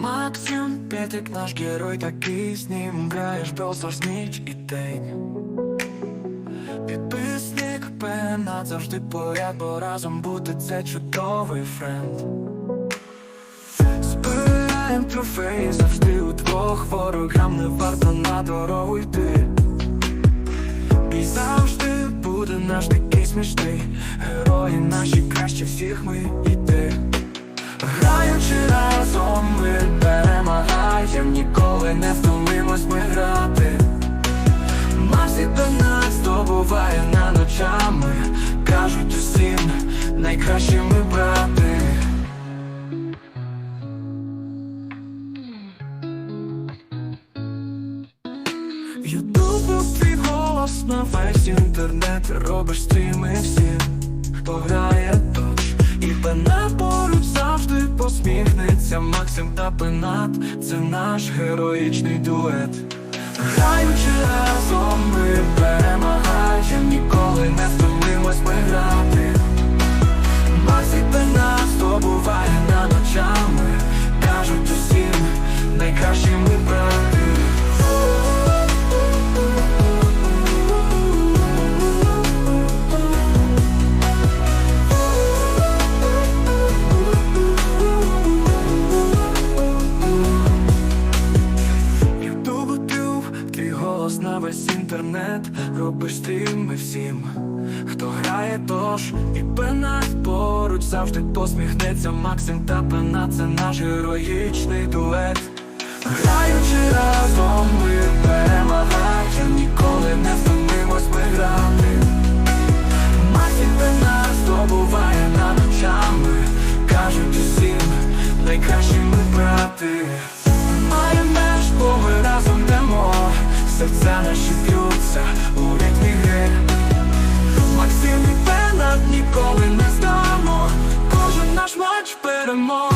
Максим Петик, наш герой такий з ним граєш Белсос ніч і день Підписник пена завжди поряд, бо разом бути це чудовий френд. Збираєм трофеї завжди удвох ворогам не варто на дорогу йти. І завжди буде наш такий смішний. Герої наші краще всіх ми і ти. Граючи разом, найкращі ми брати. Ютубу твій голос на весь інтернет Робиш стріми всім, хто грає точ. І пена поруч завжди посміхнеться. Максим та пенат Це наш героїчний дует. Граючи голос на весь інтернет. Робиш стріми всім, хто грає тож. І пенат поруч завжди посміхнеться Максим та пена це наш героїчний дует. Граючи разом ми перемагаєм Ніколи не втомимось ми грати Максим пена здобуває на ночами Кажуть усім найкращі ми брати Серця наші б'ються у ритмі гри. Максим і Пенат ніколи не здамо. Кожен наш матч перемога